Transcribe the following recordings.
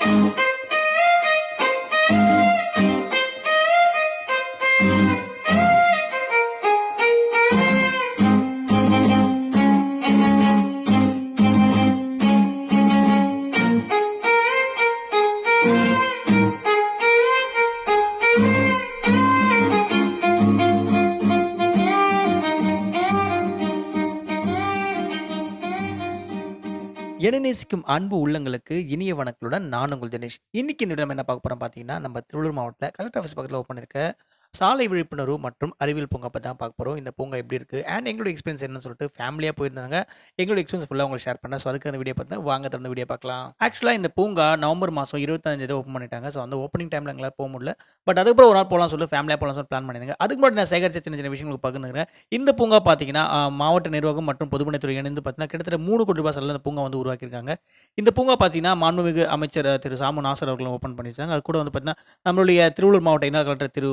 Thank என நேசிக்கும் அன்பு உள்ளங்களுக்கு இனிய வணக்கங்களுடன் நான் உங்கள் தினேஷ். இன்னைக்கு இந்த இடம் என்ன பார்க்க போறோம் பார்த்தீங்கன்னா, நம்ம திருவள்ளூர் மாவட்டத்தில் கலெக்டர் ஆஃபீஸ் பக்கத்தில் ஓப்பன் இருக்க சாலை விழிப்புணர்வு மற்றும் அறிவியல் பூங்கா பற்றி தான் பார்க்க போகிறோம் இந்த பூங்கா எப்படி இருக்குது அண்ட் எங்களோட எக்ஸ்பீரியன்ஸ் என்னன்னு சொல்லிட்டு ஃபேமிலியாக போயிருந்தாங்க. எங்களோட எக்ஸ்பீரியன்ஸ் ஃபுல்லாக உங்களுக்கு ஷேர் பண்ணேன். ஸோ அதுக்கு அந்த வீடியோ பார்த்து வாங்க தொடர்ந்து வீடியோ பார்க்கலாம். ஆக்சுவலாக இந்த பூங்கா நவம்பர் மாதம் இருபத்தஞ்சு ஓப்பன் பண்ணிட்டாங்க. ஸோ அந்த ஓப்பனிங் டைமில் எங்களால் போக முடியல. பட் அதுக்கப்புறம் ஒரு நாள் போகலாம் சொல்லிட்டு ஃபேமிலியாக போகலாம் சொல்லி பிளான் பண்ணியிருந்தாங்க. அதுக்கு முன்னாடி நான் சேகரிச்ச சின்ன சின்ன விஷயங்கள் பார்க்குறேன் இந்த பூங்கா பார்த்தீங்கன்னா, மாவட்ட நிர்வாகம் மற்றும் பொதுப்பணித்துறை இணைந்து பார்த்தீங்கன்னா, கிட்டத்தட்ட மூணு 3,00,00,000 செலவுல இந்த பூங்கா வந்து உருவாக்கியிருக்காங்க. இந்த பூங்கா பார்த்தீங்கன்னா, மாண்புமிகு அமைச்சர் திரு சாமு நாசர் அவர்களும் ஓப்பன் பண்ணியிருக்காங்க. அது கூட வந்து பார்த்தீங்கன்னா, நம்மளுடைய திருவள்ளூர் மாவட்ட இணை கலெக்டர் திரு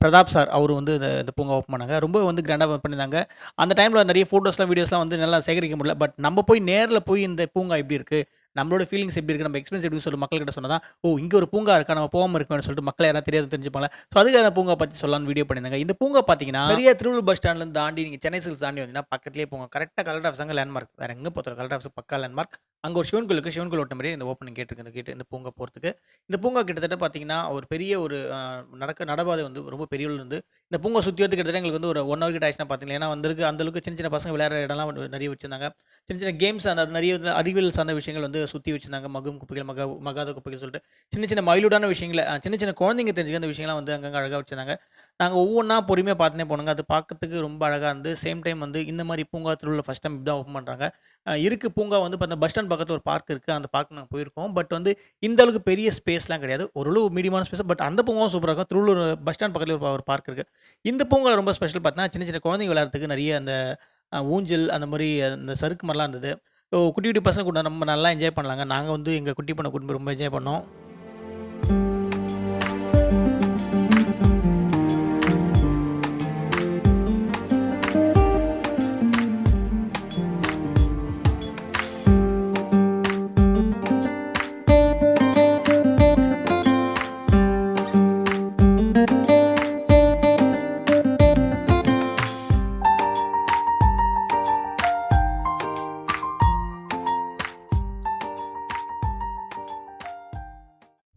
பிரதாப் சார் அவர் வந்து இந்த இந்த பூங்கா ஓப்பன் பண்ணாங்க. ரொம்ப வந்து கிராண்டாக பண்ணியிருந்தாங்க. அந்த டைமில் நிறைய ஃபோட்டோஸ்லாம், வீடியோஸ்லாம் வந்து நல்லா சேகரிக்க முடியல. பட் நம்ம போய் நேரில் போய் இந்த பூங்கா எப்படி இருக்குது நம்மளோட ஃபீலிங்ஸ் எப்படி இருக்கு? நம்ம எக்ஸ்பீரியன்ஸ் எப்படின்னு சொல்லி மக்கள்கிட்ட சொன்னால் தான், ஓ! இங்கே ஒரு பூங்கா இருக்கா? நம்ம போகாமல் இருக்கணும்னு சொல்லிட்டு மக்கள் யாராவது தெரியாது தெரிஞ்சுப்பாங்க ஸோ அதுக்காக அந்த பூங்கா பற்றி சொல்லலாம்னு வீடியோ பண்ணியிருந்தாங்க. இந்த பூங்கா பார்த்தீங்கன்னா, சரியா திருவள்ளூர் பஸ் ஸ்டாண்ட்லேருந்து தாண்டி நீங்கள் சென்னை சில்ஸ் தாண்டி வந்தீங்கன்னா, பக்கத்துலேயே போங்க கரெக்டாக கலர் ஆஃபீஸ் அங்க லேண்ட்மார்க். வேறு எங்கே போறது? கலர் ஆஃபீஸ் பக்கா லேண்ட்மார்க். அங்கே ஒரு சிவன் கோயிலுக்கு சிவன் கோயில் ஓட்ட மாதிரி இந்த ஓப்பனிங் கேட்டுருக்கு கேட்டு இந்த கேட் இந்த பூங்கா போகிறதுக்கு இந்த பூங்கா கிட்டத்தட்ட பார்த்தீங்கன்னா, ஒரு பெரிய ஒரு நடக்க நடபாதை வந்து ரொம்ப பெரிய இருந்து இந்த பூங்கா சுற்றி வரதுக்கு கிட்டத்தட்ட எங்களுக்கு வந்து ஒரு ஒன் ஹவர் கிட்ட ஆயிடுச்சுன்னா பார்த்தீங்களா ஏன்னா வந்திருக்கு அந்த அளவுக்கு சின்ன சின்ன பசங்க விளையாடுற இடம்லாம் நிறைய வச்சிருந்தாங்க. சின்ன சின்ன கேம்ஸ் அந்த நிறைய அறிவியல் சார்ந்த விஷயங்கள் வந்து சுற்றி வச்சிருந்தாங்க. மக்கும் குப்பைகள், மக மகாத குப்பைகள் சொல்லிட்டு சின்ன சின்ன மயிலூடான விஷயங்கள சின்ன சின்ன குழந்தைங்க தெரிஞ்சுக்க அந்த விஷயங்கள்லாம் வந்து அங்கங்கே அழகாக வச்சிருந்தாங்க. நாங்க ஒவ்வொன்னா பொறுமையாக பார்த்துனே போனோங்க. அது பார்க்கறதுக்கு ரொம்ப அழகா இருந்து, சேம் டைம் வந்து இந்த மாதிரி பூங்கா திருவள்ளூர்ல ஃபஸ்ட் டைம் தான் ஓப்பன் பண்றாங்க. இருக்குது இருக்கு பூங்கா வந்து பார்த்தா பஸ் ஸ்டாண்ட் பக்கத்துல ஒரு பார்க் இருக்கு. அந்த பார்க் நாங்கள் போயிருக்கோம். பட் வந்து இந்த அளவுக்கு பெரிய ஸ்பேஸ்லாம் கிடையாது. ஓரளவு மீடியமான ஸ்பேஸ். பட் அந்த பூங்காவும் சூப்பராக இருக்கும். திருவள்ளூர் பஸ் ஸ்டாண்ட் பக்கத்துல ஒரு ஒரு பார்க் இருக்குது இந்த பூங்கால ரொம்ப ஸ்பெஷல் பார்த்தீங்கன்னா, சின்ன சின்ன குழந்தைங்க விளையாடுறதுக்கு நிறைய அந்த ஊஞ்சல் அந்த மாதிரி அந்த சறுக்கு மாதிரிலாம் இருந்தது. ஸோ குட்டி குட்டி பசங்க கூட நம்ம நல்லா என்ஜாய் பண்ணலாங்க. நாங்கள் வந்து எங்கள் குட்டி பண்ண குடும்பம் ரொம்ப என்ஜாய் பண்ணோம்.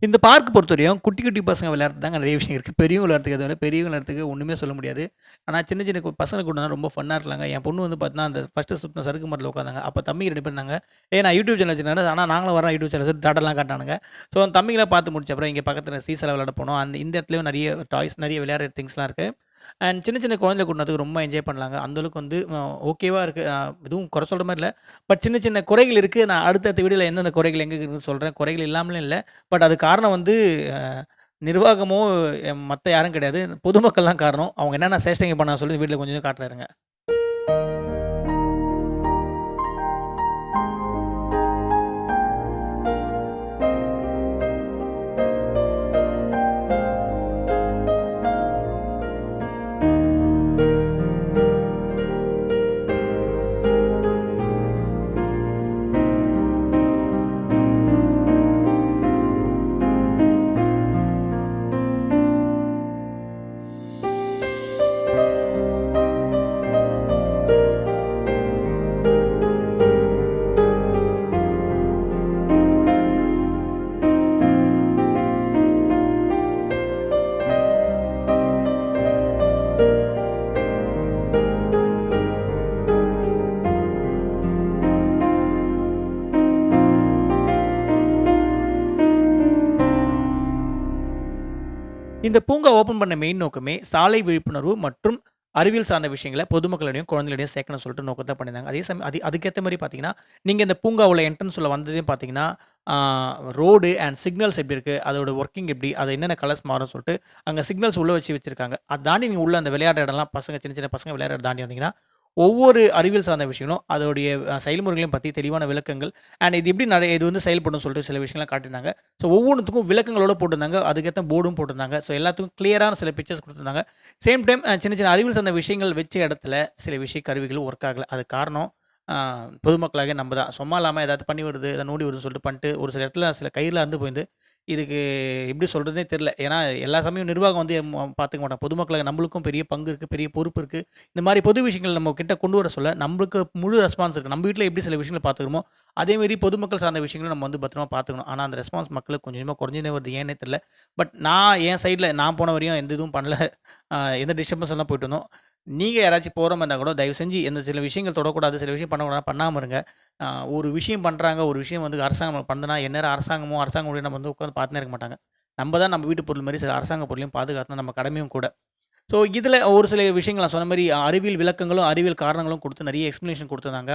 இந்த பார்க் பொறுத்தவரையும் குட்டி குட்டி பசங்க விளையாடுறது தாங்க நிறைய விஷயம் இருக்குது பெரியவங்க விளையாடுறதுக்கு எதுவும் பெரியவங்க விளையாடுறதுக்கு ஒன்றுமே சொல்ல முடியாது. ஆனால் சின்ன சின்ன கு பசங்க கூட ரொம்ப ஃபன்னாக இருக்காங்க என் பொண்ணு வந்து பார்த்தீங்கன்னா, அந்த ஃபஸ்ட்டு சுற்றின சறுக்கு மரத்தில் உட்காந்தாங்க. அப்போ தம்பி ரெண்டு பேர் இருந்தாங்க. நான் யூடியூப் சேனல் வச்சிருக்கேன். ஆனால் நாங்களும் வரோம் யூடியூப் சேனல் சொல்லி டாட்டாலாம் ஸோ அந்த தம்பிங்கலாம் பார்த்து முடிச்ச அப்புறம் இங்கே பக்கத்தில் சீசால விளையாட போனோம். அந்த இந்த இடத்துலையும் நிறைய டாய்ஸ் நிறைய விளையாடுற திங்ஸ்லாம் இருக்குது அண்ட் சின்ன சின்ன குழந்தை கூட்டினதுக்கு ரொம்ப என்ஜாய் பண்ணலாங்க. அந்த அளவுக்கு வந்து ஓகேவாக இருக்குது எதுவும் குறை சொல்கிற மாதிரி இல்லை பட் சின்ன சின்ன குறைகள் இருக்குது நான் அடுத்தடுத்த வீடியோவில் எந்தெந்த குறைகள் எங்கே இருக்குன்னு சொல்கிறேன் குறைகள் இல்லாமலும் இல்லை பட் அது காரணம் வந்து நிர்வாகமோ, மற்ற யாரும் கிடையாது. பொதுமக்கள்லாம் காரணம். அவங்க என்னென்ன சேஷ்டைங்க பண்ண சொல்லி வீட்டில் கொஞ்சம் காட்டுறாருங்க இந்த பூங்கா ஓப்பன் பண்ண மெயின் நோக்கமே சாலை விழிப்புணர்வு மற்றும் அறிவியல் சார்ந்த விஷயங்களை பொதுமக்களிடையும், குழந்தைகளையும் சேர்க்கணும்னு சொல்லிட்டு நோக்கத்தை பண்ணியிருந்தாங்க. அதே சமயம் அது அதுக்கேற்ற மாதிரி பார்த்தீங்கன்னா, நீங்கள் இந்த பூங்கா உள்ள என்ட்ரன்ஸ் உள்ள வந்ததையும் பார்த்தீங்கன்னா, ரோடு அண்ட் சிக்னல்ஸ் எப்படி இருக்குது அதோட ஒர்க்கிங் எப்படி? அது என்னென்ன கலர்ஸ் மாறும்னு சொல்லிட்டு, அங்கே சிக்னல்ஸ் உள்ளே வச்சு வச்சுருக்காங்க அதை தாண்டி நீங்கள் உள்ள அந்த விளையாடுற இடம்லாம் பசங்க சின்ன சின்ன பசங்க விளையாட தாண்டி வந்தீங்கன்னா, ஒவ்வொரு அறிவியல் சார்ந்த விஷயங்களும், அதோடைய செயல்முறைகளையும் பற்றி தெளிவான விளக்கங்கள், அண்ட் இது எப்படி நட இது வந்து செயல்படும் சொல்லிட்டு சில விஷயங்கள்லாம் காட்டியிருந்தாங்க. ஸோ ஒவ்வொன்றுத்துக்கும் விளக்கங்களோட போட்டிருந்தாங்க. அதுக்கேற்ற போர்டும் போட்டிருந்தாங்க. ஸோ எல்லாத்துக்கும் கிளியரான சில பிக்சர்ஸ் கொடுத்துருந்தாங்க சேம் டைம் சின்ன சின்ன அறிவியல் சார்ந்த விஷயங்கள் வச்ச இடத்துல சில விஷய கருவிகள் ஒர்க் ஆகலை அதுக்கு காரணம் பொதுமக்களாக நம்ம தான். சும்மா இல்லாமல் ஏதாவது பண்ணி வருது, ஏதாவது நோண்டி வருதுன்னு சொல்லிட்டு பண்ணிட்டு, ஒரு சில இடத்துல சில கையில் அறுந்து போயிருந்து. இதுக்கு எப்படி சொல்றதுன்னே தெரில ஏன்னா, எல்லா சமயம் நிர்வாகம் வந்து பார்த்துக்க மாட்டோம் பொதுமக்களாக நம்மளுக்கும் பெரிய பங்கு இருக்குது பெரிய பொறுப்பு இருக்குது இந்த மாதிரி பொது விஷயங்கள் நம்ம கிட்ட கொண்டு வர சொல்ல, நம்மளுக்கு முழு ரெஸ்பான்ஸ் இருக்குது நம்ம வீட்டில் எப்படி சில விஷயங்கள பார்த்துக்கிறோமோ, அதேமாரி பொதுமக்கள் சார்ந்த விஷயங்களும் நம்ம வந்து பத்திரமா பார்த்துக்கணும். ஆனால் அந்த ரெஸ்பான்ஸ் மக்களுக்கு கொஞ்சமாக கொஞ்சமா குறைஞ்சுனே வருது. ஏன்னே தெரில பட் நான் என் சைடில் நான் போன வரையும் எந்த இதுவும் பண்ணல. எந்த டிஸ்டர்பன்ஸ் எல்லாம் போயிட்டு வந்தோம். நீங்கள் யாராச்சும் போகிற மாதிரி இருந்தால் கூட தயவு செஞ்சு எந்த சில விஷயங்கள் தொடக்கூடாது, சில விஷயம் பண்ணக்கூடாது பண்ணாமல் இருங்க. ஒரு விஷயம் பண்ணுறாங்க ஒரு விஷயம் வந்து அரசாங்கம் பண்ணுதுன்னா, எந்நேரம் அரசாங்கமோ, அரசாங்க நம்ம வந்து உட்காந்து பார்த்துனே இருக்க மாட்டாங்க. நம்ம தான் நம்ம வீட்டு பொருள் மாதிரி சில அரசாங்க பொருளையும் பாதுகாத்து நம்ம கடமையும் கூட. ஸோ, இதில் ஒரு சில விஷயங்கள் நான் சொன்ன மாதிரி அறிவியல் விளக்கங்களும், அறிவியல் காரணங்களும் கொடுத்து நிறைய எக்ஸ்ப்ளனேஷன் கொடுத்துருந்தாங்க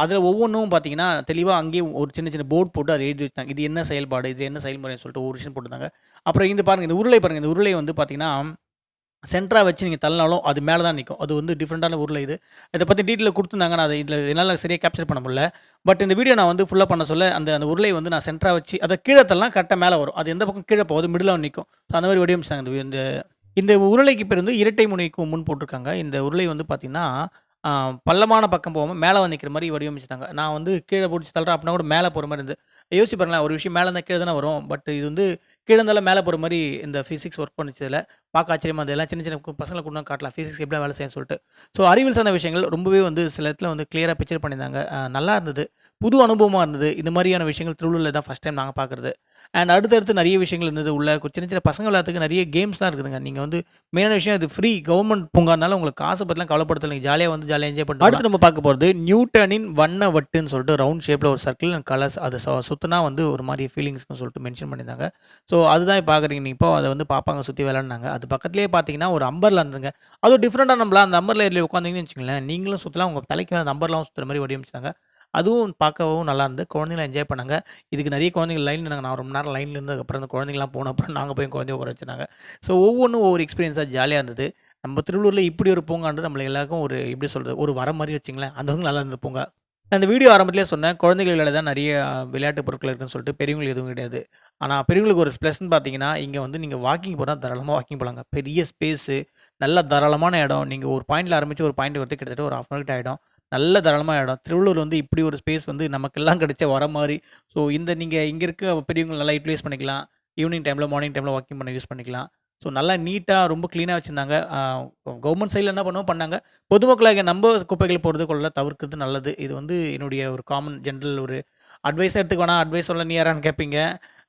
அதில் ஒவ்வொன்றும் பார்த்தீங்கன்னா, தெளிவாக அங்கேயே ஒரு சின்ன சின்ன போர்ட் போட்டு அதை எழுதி வச்சாங்க. இது என்ன செயல்பாடு, இது என்ன செயல்முறைன்னு சொல்லிட்டு ஒரு விஷயம் போட்டுருந்தாங்க அப்புறம் இந்த பாருங்கள் இந்த உருளை பாருங்கள் இந்த உருளை வந்து பார்த்திங்கன்னா சென்ட்ராக வச்சு நீங்கள் தள்ளினாலும் அது மேலே தான் நிற்கும் அது வந்து டிஃப்ரெண்ட்டான உருளை இது. இதை பற்றி டீட்டெயில் கொடுத்துருந்தாங்க நான் அதை இதில் என்னால் சரியாக கேப்சர் பண்ண முடியல. பட் இந்த வீடியோ நான் வந்து ஃபுல்லாக பண்ண சொல்ல, அந்த அந்த உருளை வந்து நான் சென்ட்ராக வச்சு அதை கீழே தள்ளலாம் கரெக்டாக மேலே வரும். அது எந்த பக்கம் கீழே போகுது மிடில் நிற்கும் ஸோ, அந்த மாதிரி வடிவமைச்சாங்க. இந்த இந்த இந்த உருளைக்கு பேர் வந்து இரட்டை முனைக்கு முன் போட்டிருக்காங்க. இந்த உருளை வந்து பார்த்திங்கன்னா பள்ளமான பக்கம் போகாமல் மேலே வந்து நிற்கிற மாதிரி வடிவமைச்சிட்டாங்க நான் வந்து கீழே பிடிச்சி தள்ளுறேன் அப்படின்னா கூட மேலே போகிற மாதிரி இருந்து யோசிச்சு பாருங்களேன், ஒரு விஷயம் மேலே இருந்தால் கீழே தானே வரும். பட் இது வந்து கீழ இருந்தாலும் மேல போற மாரி இந்த பிசிக்ஸ் ஒர்க் பண்ணுச்சு இதுல. பார்க்க ஆச்சரியமா இருந்தது. எல்லாம் சின்ன சின்ன பசங்கள கொண்டு வந்து காட்டலாம். பிசிக்ஸ் எப்படிலாம் வேலை செய்யும்னு சொல்லிட்டு. ஸோ, அறிவியல் சார்ந்த விஷயங்கள் ரொம்பவே வந்து சில இடத்துல வந்து கிளியரா பிக்சர் பண்ணியிருந்தாங்க. நல்லா இருந்தது. புது அனுபவமா இருந்தது. இந்த மாரியான விஷயங்கள் திருவள்ளூர்ல தான் ஃபர்ஸ்ட் டைம் நாங்க பார்க்குறது. அண்ட் அடுத்தடுத்து நெறைய விஷயங்கள் இருந்தது உள்ள. சின்ன சின்ன பசங்க விளையாடுறதுக்கு நெறைய கேம்ஸ்லாம் இருக்குதுங்க. நீங்க வந்து மெயினான விஷயம் இது ஃப்ரீ கவர்மெண்ட் பூங்கானால உங்களுக்கு காச பத்திலாம் கவலைப்பட நீங்க ஜாலியா வந்து ஜாலியா என்ஜாய் பண்ணிட்டு அடுத்து நம்ம பார்க்க போறது நியூட்டனின் வண்ண வட்டுன்னு சொல்லிட்டு ரவுண்ட் ஷேப்ல ஒரு சர்க்கிள் அண்ட் கலர்ஸ் அத சுத்துனா வந்து ஒரு மாரி ஃபீலிங்ஸ்ன்னு சொல்லிட்டு மென்ஷன் பண்ணியிருந்தாங்க. ஸோ, ஸோ அதுதான் பார்க்குறீங்க பார்க்குறீங்க. இப்போ அதை வந்து பார்ப்பாங்க சுற்றி விளாண்டாங்க அது பக்கத்துலேயே பார்த்தீங்கன்னா, ஒரு அம்பரில் இருந்துங்க அதுவும் டிஃப்ரெண்ட்டாக நம்மள அந்த அம்பரில் ஏரியால உட்காந்தீங்கன்னு வச்சுங்களேன் நீங்களும் சுற்றலாம் உங்கள் தலைக்கு அந்த அம்பர்லாம் சுற்றுற மாதிரி வடிவமைச்சாங்க. அதுவும் பார்க்கவும் நல்லா இருந்து குழந்தைங்களை என்ஜாய் பண்ணாங்க. இதுக்கு நிறைய குழந்தைங்க லைன் நாங்கள் நான் ரொம்ப நேரம் லைனில் இருந்ததுக்கப்புறம் அந்த குழந்தைங்கலாம் போன அப்புறம் நாங்கள் போய் குழந்தைய உட்கார வச்சுனாங்க ஸோ, ஒவ்வொன்றும் ஒவ்வொரு எக்ஸ்பீரியன்ஸாக ஜாலியாக இருந்தது. நம்ம திருவள்ளூரில் இப்படி ஒரு பூங்கான்றது நம்மள எல்லாருக்கும் ஒரு எப்படி சொல்கிறது ஒரு வர மாதிரி வச்சுக்கங்களேன். அந்த அளவுக்கு நல்லா இருந்தது பூங்கா. அந்த வீடியோ ஆரம்பத்திலேயே சொன்னேன். குழந்தைகள் விளையாட தான் நிறைய விளையாட்டு பொருட்கள் இருக்குன்னு சொல்லிட்டு. பெரியவங்களுக்கு எதுவும் கிடையாது. ஆனால் பெரியவங்களுக்கு ஒரு ப்ளஸ்ன்னு பார்த்தீங்கன்னா, இங்கே வந்து நீங்கள் வாக்கிங் போனால் தாராளமாக வாக்கிங் போகலாங்க பெரிய ஸ்பேஸு, நல்ல தாராளமான இடம். நீங்கள் ஒரு பாயிண்டில் ஆரம்பித்து ஒரு பாயிண்ட் வரது கிட்டத்தட்ட ஒரு 1/2 அன் ஹவர் கிட்ட நல்ல தாராளமாக இடம். திருவள்ளூர் வந்து இப்படி ஒரு ஸ்பேஸ் வந்து நமக்கெல்லாம் கிடைச்ச வர மாதிரி ஸோ, இந்த நீங்கள் இங்கே இருக்க பெரியவங்க நல்லா யூட்டிலைஸ் பண்ணிக்கலாம். ஈவினிங் டைமில் மார்னிங் டைமில் வாக்கிங் பண்ண யூஸ் பண்ணிக்கலாம். ஸோ, நல்லா நீட்டா ரொம்ப கிளீனா வச்சிருந்தாங்க. கவர்மெண்ட் சைட்ல என்ன பண்ணுமோ பண்ணாங்க. பொதுமக்களாகிய நம்ப குப்பைகள் போடுறது கொள்ள தவிர்க்கிறது நல்லது. இது வந்து என்னுடைய ஒரு காமன் ஜென்ரல் ஒரு அட்வைஸா எடுத்துக்க வேணாம். அட்வைஸ் சொல்ல நீ யாரான்னு கேட்பீங்க.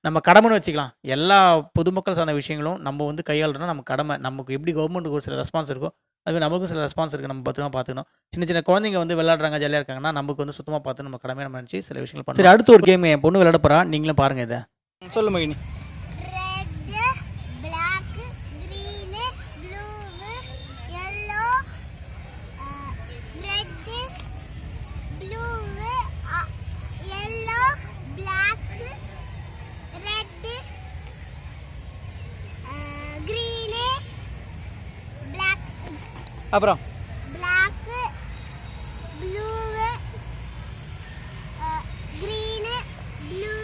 நம்ம கடமைன்னு வச்சுக்கலாம். எல்லா பொதுமக்கள் சார்ந்த விஷயங்களும் நம்ம வந்து கையாளுறதுனா நம்ம கடமை. நமக்கு எப்படி கவர்மெண்ட்டுக்கு ஒரு சில ரெஸ்பான்ஸ் இருக்கோ, அதுமாரி நமக்கும் சில ரெஸ்பான்ஸ் இருக்கு. நம்ம பத்திரமா பார்த்துக்கணும். சின்ன சின்ன குழந்தைங்க வந்து விளையாடுறாங்க, ஜாலியா இருக்காங்கன்னா, நமக்கு வந்து சுத்தமா பார்த்து நம்ம கடமையா நம்ம நெனச்சு சில விஷயங்கள் பண்ணணும். சரி அடுத்து ஒரு கேம் என் பொண்ணு விளையாட போறா. நீங்களும் பாருங்க இத. சொல்லு மகினி. அப்புறம் black blue green blue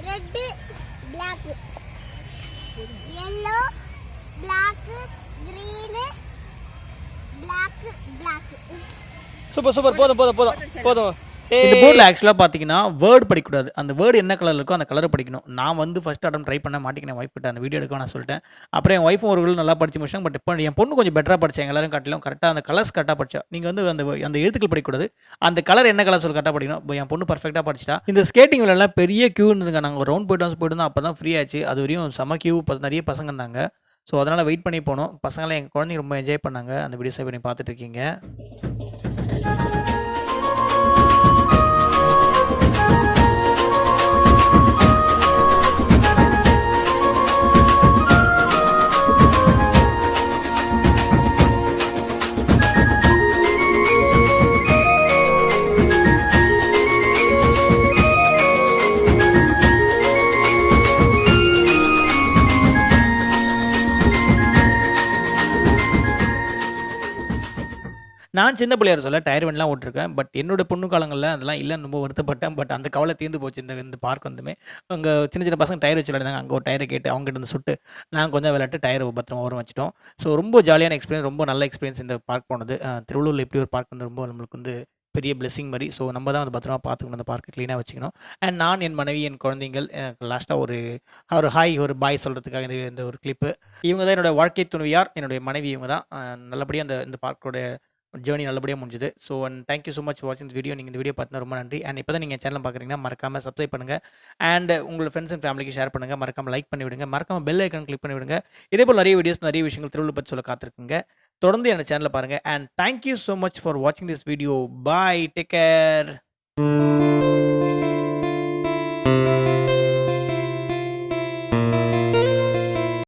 red black yellow black green black black super super போதும் போதும் போதும் போதும் இந்த போர்டில் ஆக்சுவலாக பார்த்தீங்கன்னா வேர்ட் படிக்கக்கூடாது. அந்த வேர்டு என்ன கலர்ல இருக்கோ அந்த கலரை படிக்கணும். நான் வந்து ஃபர்ஸ்ட் அட்டெம்ப்ட் ட்ரை பண்ண மாட்டிக்கினேன் ஒய்ஃப் கிட்ட அந்த வீடியோ எடுக்க நான் சொல்லிட்டேன். அப்புறம் என் ஒய்ஃபும் ஒரு நல்லா படிச்சு முடிச்சாங்க. பட் இப்போ என் பொண்ணு கொஞ்சம் பெட்டரா படிச்சாங்க. எல்லாரும் காட்டிலும் கரெக்ட்டா அந்த கலர்ஸ் கரெக்ட்டா படிச்சா. நீங்க வந்து அந்த அந்த எழுத்துக்கள் படிக்கக்கூடாது. அந்த கலர் என்ன கலர் சொல்லி கரெக்ட்டா படிக்கணும். இப்போ என் பொண்ணு பர்ஃபெக்ட்டா படிச்சிட்டா. இந்த ஸ்கேட்டிங் விளையாடலாம் பெரிய கியூ இருந்ததுங்க. நாங்க ஒரு ரவுண்ட் போயிட்டு வந்து போயிட்டு. அப்போ தான் ஃப்ரீ ஆச்சு. அது வரையும் செம கியூ நெறைய பசங்க இருந்தாங்க. ஸோ, அதனால வெயிட் பண்ணி போனோம். பசங்கலாம் எங்க குழந்தைங்க ரொம்ப என்ஜாய் பண்ணாங்க. அந்த வீடியோஸ இப்ப நீங்க பார்த்துட்டு நான் சின்ன பிள்ளையார் சொல்ல டயர் வண்டிலாம் ஓட்டிருக்கேன் பட் என்னோட பொண்ணு காலங்களில் அதெல்லாம் இல்லைன்னு ரொம்ப வருத்தப்பட்டேன். பட் அந்த கவலை தீர்ந்து போச்சு இந்த இந்த பார்க் வந்துமே. அங்கே சின்ன சின்ன பசங்க டயர் வச்சு விளையாடுறாங்க அங்கே ஒரு டயரை கேட்டு அவங்ககிட்ட இருந்து சுட்டு நாங்கள் கொஞ்சம் விளையாட்டு டயர் பத்திரமா ஓரம் வச்சிட்டோம். ஸோ ரொம்ப ஜாலியான எக்ஸ்பீரியன்ஸ் ரொம்ப நல்ல எக்ஸ்பீரியன்ஸ் இந்த பார்க் போனது. திருவள்ளூரில் எப்படி ஒரு பார்க் வந்து ரொம்ப நம்மளுக்கு வந்து பெரிய பிளெஸிங் மாதிரி. ஸோ நம்ம தான் வந்து பத்திரமா பார்த்துக்கணும். அந்த பார்க்கு க்ளீனாக வச்சுக்கணும். அண்ட் நான் என் மனைவி என் குழந்தைங்கள் லாஸ்ட்டாக ஒரு ஒரு ஹாய் ஒரு பாய் சொல்கிறதுக்காக இந்த இந்த ஒரு கிளிப்பு இவங்க தான் என்னோட வாழ்க்கை துணைவியார். என்னுடைய மனைவி இவங்க தான். நல்லபடியாக அந்த இந்த பார்க்கோட ஜேர்னி நல்லபடியாக முடிஞ்சுது. So and thank you so much வாட்சிங் இந்த வீடியோ நீங்கள் இந்த வீடியோ பார்த்தா ரொம்ப நன்றி. அண்ட் இப்போ தான் நீங்கள் சேனல் பார்க்குறீங்கன்னா மறக்காமல் சப்ஸ்கிரைப் பண்ணுங்கள் அண்ட் உங்களோட ஃப்ரெண்ட்ஸ் அண்ட் ஃபேமிலிக்கு ஷேர் பண்ணுங்கள் மறக்காமல் லைக் பண்ணி விடுங்க மறக்காமல் பெல் ஐக்கன் கிளிக் பண்ணி விடுங்க இதே போல் நிறைய வீடியோஸ் நிறைய விஷயங்கள் திருவள்ளூர் பற்றி சொல்ல காத்திருக்குங்க. தொடர்ந்து என் சேனலை பாருங்கள் and thank you so much for வாட்சிங் this video bye take care